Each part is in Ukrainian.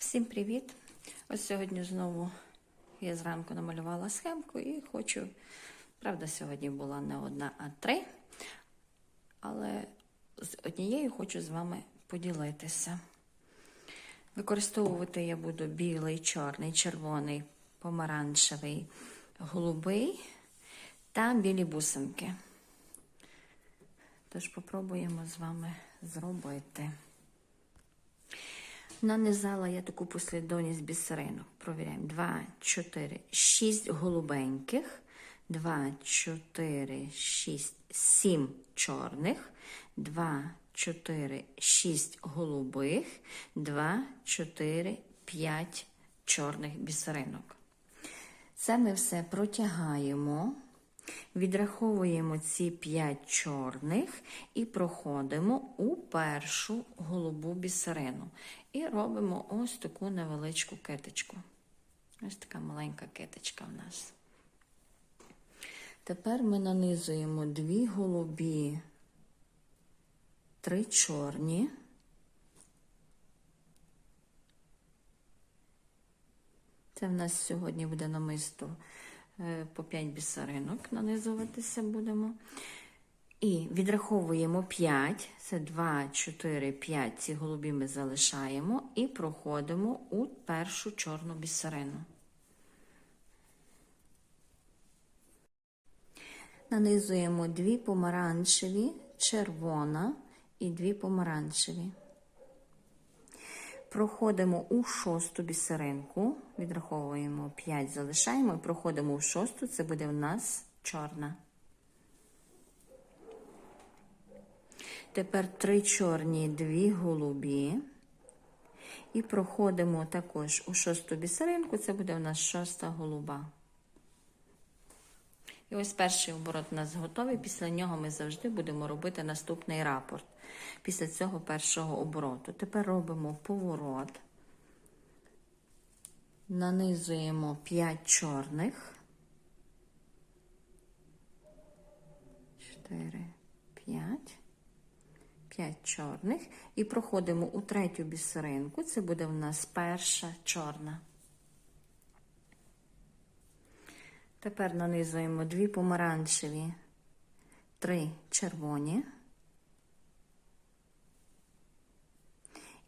Всім привіт! Ось сьогодні знову я зранку намалювала схемку і хочу, правда, сьогодні була не одна, а три. Але з однією хочу з вами поділитися. Використовувати я буду білий, чорний, червоний, помаранчевий, голубий та білі бусинки. Тож попробуємо з вами зробити. Нанизала я таку послідовність бісеринок. Провіряємо. 2, 4, 6 голубеньких, 2, 4, 6, 7 чорних, 2, 4, 6 голубих, 2, 4, 5 чорних бісеринок. Це ми все протягаємо. Відраховуємо ці 5 чорних і проходимо у першу голубу бісерину. І робимо ось таку невеличку киточку. Ось така маленька киточка в нас. Тепер ми нанизуємо дві голубі, три чорні. Це в нас сьогодні буде намисто по 5 бісеринок нанизуватися будемо. І відраховуємо 5, це 2, 4, 5, ці голубі ми залишаємо і проходимо у першу чорну бісерину. Нанизуємо дві помаранчеві, червона і дві помаранчеві. Проходимо у шосту бісеринку, відраховуємо 5, залишаємо і проходимо у шосту, це буде в нас чорна. Тепер три чорні, дві голубі. І проходимо також у шосту бісеринку, це буде у нас шоста голуба. І ось перший оборот у нас готовий. Після нього ми завжди будемо робити наступний рапорт. Після цього першого обороту. Тепер робимо поворот, нанизуємо 5 чорних. 4, 5. 5 чорних. І проходимо у третю бісеринку. Це буде в нас перша чорна. Тепер нанизуємо дві помаранчеві, три червоні.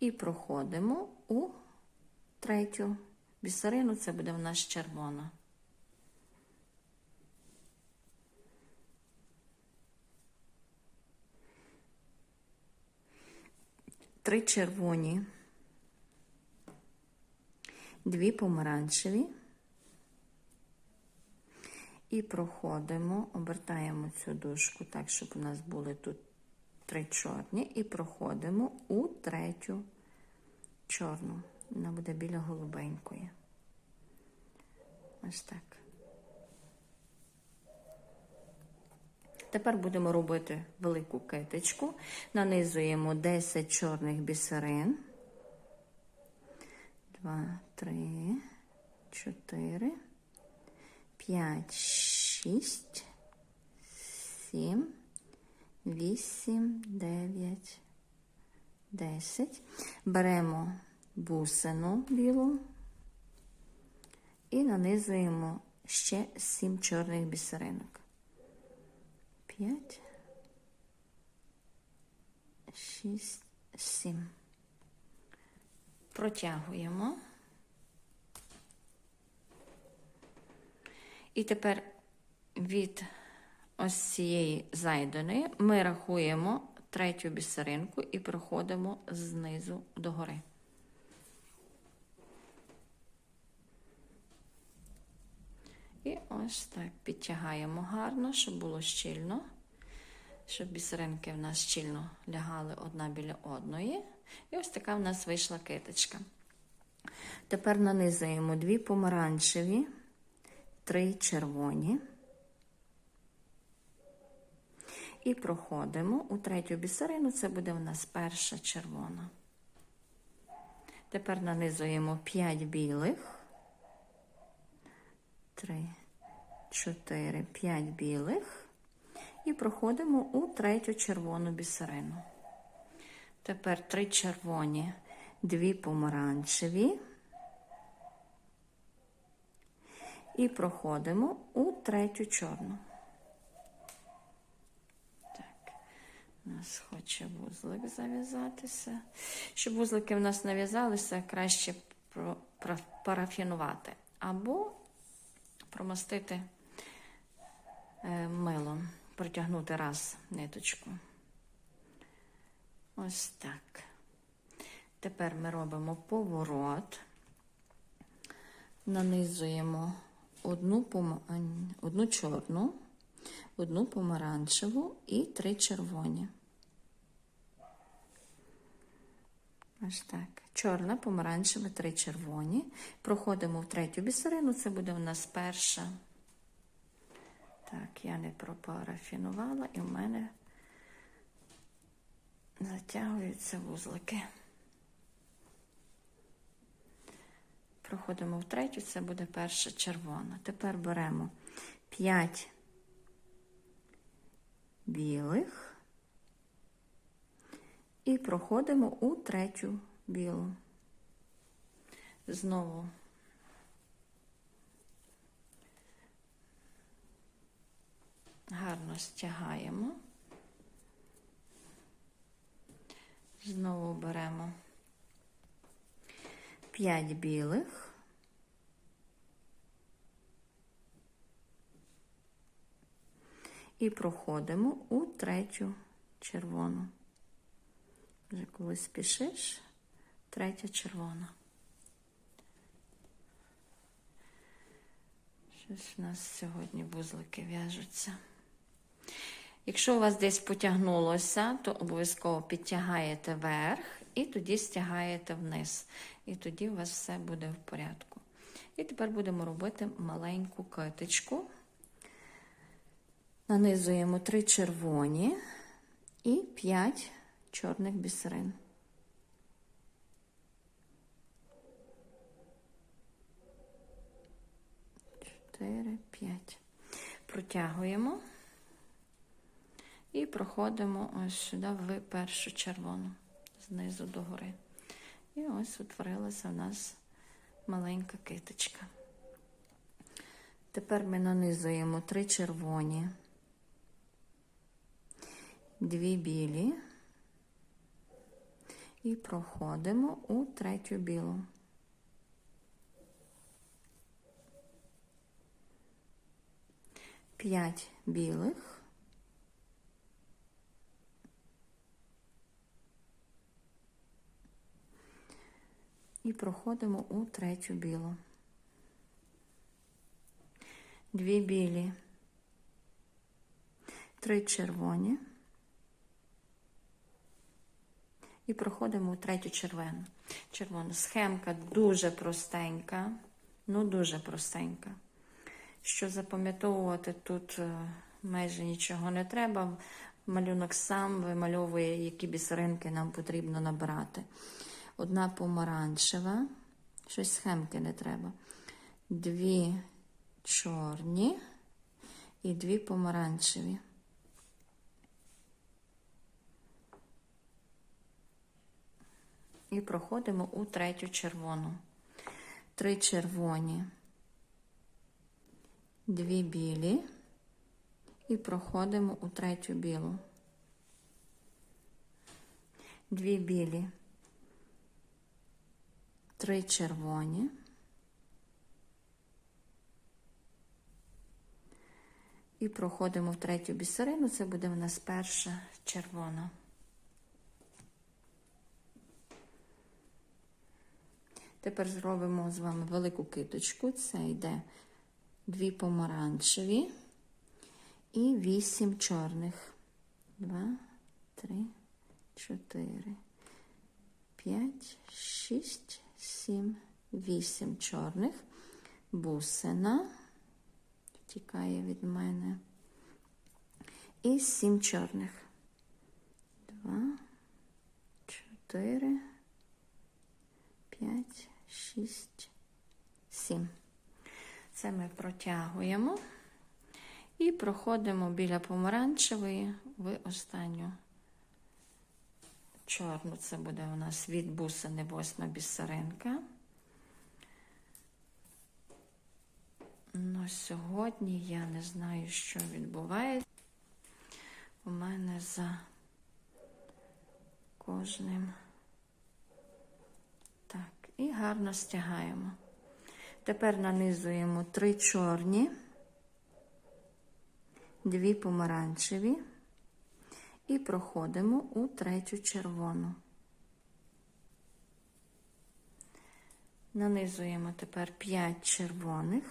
І проходимо у третю бісерину, це буде в нас червона. Три червоні, дві помаранчеві. І проходимо, обертаємо цю дужку так, щоб у нас були тут три чорні, і проходимо у третю чорну. Вона буде біля голубенької. Ось так. Тепер будемо робити велику киточку. Нанизуємо 10 чорних бісерин. 2, 3, 4. 5, 6, 7, 8, 9, 10. Беремо бусину білу і нанизуємо ще 7 чорних бісеринок. 5, 6, 7. Протягуємо. І тепер від ось цієї зайденої ми рахуємо третю бісеринку і проходимо знизу догори. І ось так підтягаємо гарно, щоб було щільно, щоб бісеринки в нас щільно лягали одна біля одної. І ось така в нас вийшла киточка. Тепер нанизуємо дві помаранчеві три червоні. І проходимо у третю бісерину, це буде у нас перша червона. Тепер нанизуємо 5 білих, 3, 4, 5 білих. І проходимо у третю червону бісерину. Тепер три червоні, дві помаранчеві. І проходимо у третю чорну. У нас хоче вузлик зав'язатися. Щоб вузлики в нас нав'язалися, краще парафінувати або промастити е, милом, протягнути раз ниточку. Ось так. Тепер ми робимо поворот, нанизуємо одну, одну чорну, одну помаранчеву і три червоні. Ось так. Чорна, помаранчева, три червоні. Проходимо в третю бісерину, це буде у нас перша. Так, я не пропарафінувала, і в мене затягуються вузлики. Проходимо в третю, це буде перша червона. Тепер беремо 5 білих і проходимо у третю білу. Знову гарно стягаємо. Знову беремо 5 білих. І проходимо у третю червону. Вже коли спішиш, третя червона. Щось у нас сьогодні вузлики в'яжуться. Якщо у вас десь потягнулося, то обов'язково підтягаєте вверх і тоді стягаєте вниз. І тоді у вас все буде в порядку. І тепер будемо робити маленьку китичку. Нанизуємо 3 червоні і 5 чорних бісерин. Чотири, п'ять. Протягуємо і проходимо ось сюди в першу червону, знизу до гори. І ось утворилася у нас маленька киточка. Тепер ми нанизуємо три червоні, дві білі і проходимо у третю білу. П'ять білих. І проходимо у третю білу. Дві білі, три червоні. І проходимо у третю червону. Червону. Схемка дуже простенька, ну дуже простенька. Що запам'ятовувати тут е, майже нічого не треба. Малюнок сам вимальовує, які бісеринки нам потрібно набирати. Одна помаранчева, щось схемки не треба. Дві чорні і дві помаранчеві. І проходимо у третю червону. Три червоні, дві білі і проходимо у третю білу. Дві білі, три червоні. І проходимо в третю бісерину, це буде в нас перша червона. Тепер зробимо з вами велику киточку. Це йде дві помаранчеві і вісім чорних. Два, три, чотири, п'ять, шість, сім, вісім чорних. Бусина втікає від мене. І сім чорних. Два, чотири, п'ять, шість, сім. Це ми протягуємо і проходимо біля помаранчевої в останню чорну, це буде у нас від бусини восьма бісеринка. Ну, сьогодні я не знаю, що відбувається. У мене за кожним. І гарно стягаємо. Тепер нанизуємо три чорні, дві помаранчеві і проходимо у третю червону. Нанизуємо тепер 5 червоних.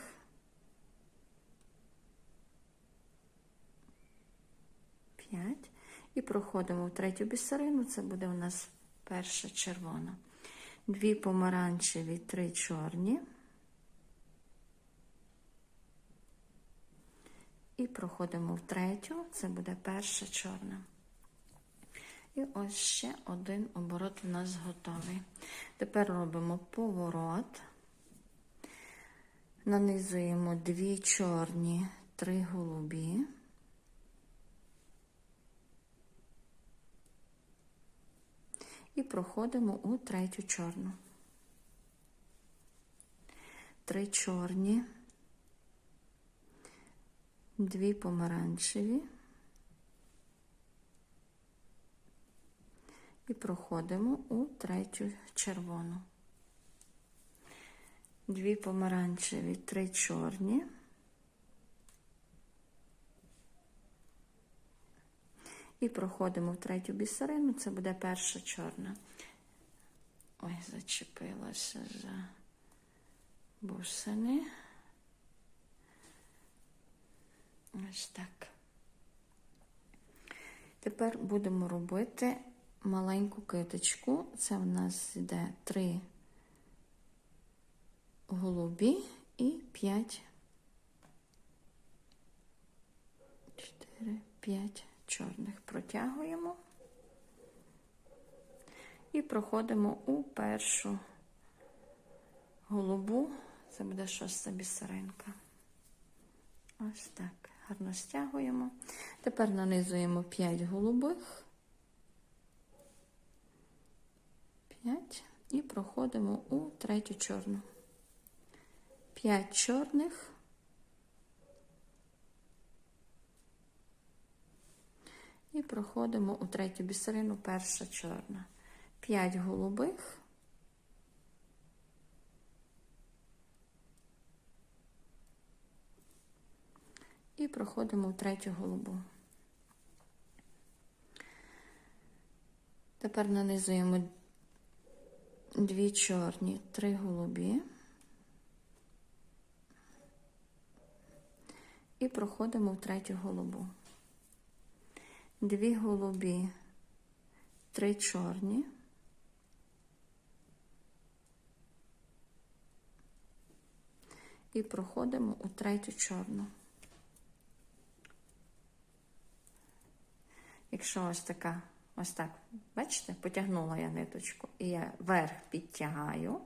П'ять. І проходимо в третю бісерину, це буде у нас перша червона. Дві помаранчеві, три чорні. І проходимо в третю, це буде перша чорна. І ось ще один оборот у нас готовий. Тепер робимо поворот, нанизуємо дві чорні, три голубі. І проходимо у третю чорну. Три чорні, дві помаранчеві. І проходимо у третю червону. Дві помаранчеві, три чорні. І проходимо в третю бісерину, це буде перша чорна. Ой, зачепилася за бусини. Ось так. Тепер будемо робити маленьку киточку. Це в нас йде три голубі і п'ять, чотири, п'ять чорних протягуємо і проходимо у першу голубу, це буде шоста бісеринка. Ось так, гарно стягуємо. Тепер нанизуємо 5 голубих, 5 і проходимо у третю чорну. 5 чорних. І проходимо у третю бісерину, перша чорна. 5 голубих. І проходимо в третю голубу. Тепер нанизуємо дві чорні, три голубі. І проходимо в третю голубу дві голубі, три чорні. І проходимо у третю чорну. Якщо ось така, ось так, бачите, потягнула я ниточку, і я вверх підтягаю,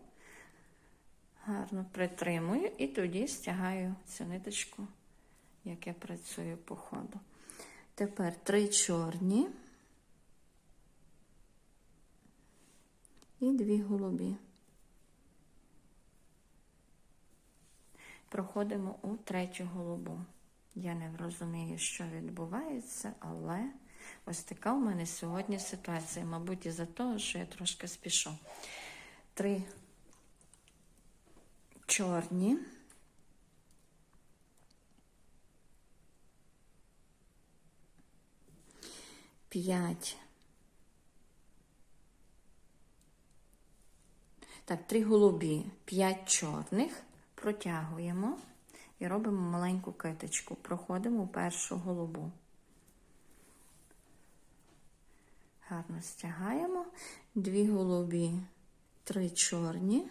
гарно притримую, і тоді стягаю цю ниточку, як я працюю по ходу. Тепер три чорні і дві голубі. Проходимо у третю голубу. Я не розумію, що відбувається, але ось така у мене сьогодні ситуація. Мабуть, із-за того, що я трошки спішу. Три чорні. 5. Так, три голубі, 5 чорних. Протягуємо і робимо маленьку киточку. Проходимо першу голубу. Гарно стягаємо. Дві голубі, три чорні.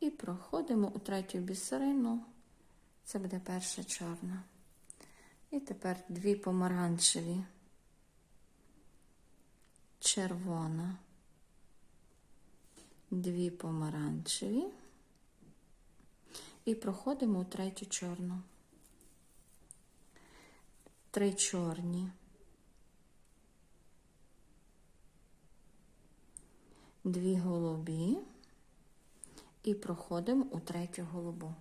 І проходимо у третю бісерину. Це буде перша чорна. І тепер дві помаранчеві, червона, дві помаранчеві. І проходимо у третю чорну. три чорні, дві голубі і проходимо у третю голубу.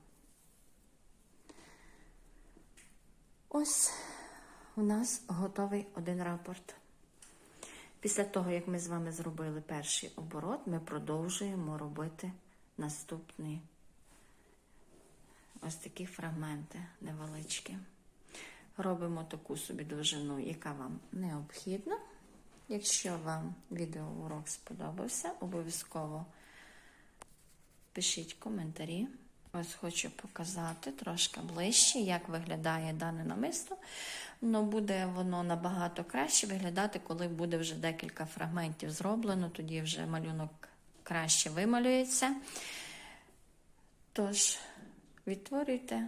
Ось у нас готовий один рапорт. Після того, як ми з вами зробили перший оборот, ми продовжуємо робити наступні ось такі фрагменти невеличкі. Робимо таку собі довжину, яка вам необхідна. Якщо вам відеоурок сподобався, обов'язково пишіть коментарі. Ось хочу показати трошки ближче, як виглядає дане намисто. Ну, буде воно набагато краще виглядати, коли буде вже декілька фрагментів зроблено, тоді вже малюнок краще вималюється. Тож, відтворюйте.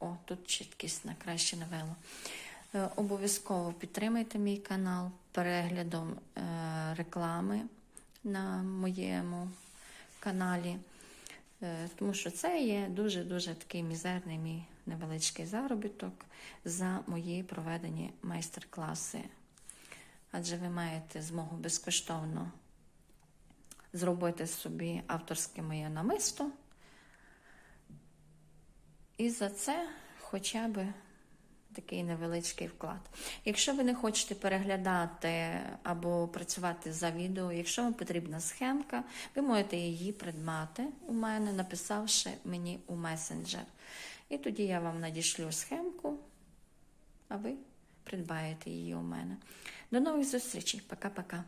О, тут чіткість на краще навело. Е, Обов'язково підтримайте мій канал переглядом е, реклами на моєму каналі. Е, Тому що це є дуже-дуже такий мізерний мій невеличкий заробіток за мої проведені майстер-класи. Адже ви маєте змогу безкоштовно зробити собі авторське моє намисто. І за це хоча б такий невеличкий вклад. Якщо ви не хочете переглядати або працювати за відео, якщо вам потрібна схемка, ви можете її придбати у мене, написавши мені у месенджер. І тоді я вам надішлю схемку, а ви придбаєте її у мене. До нових зустрічей. Пока-пока.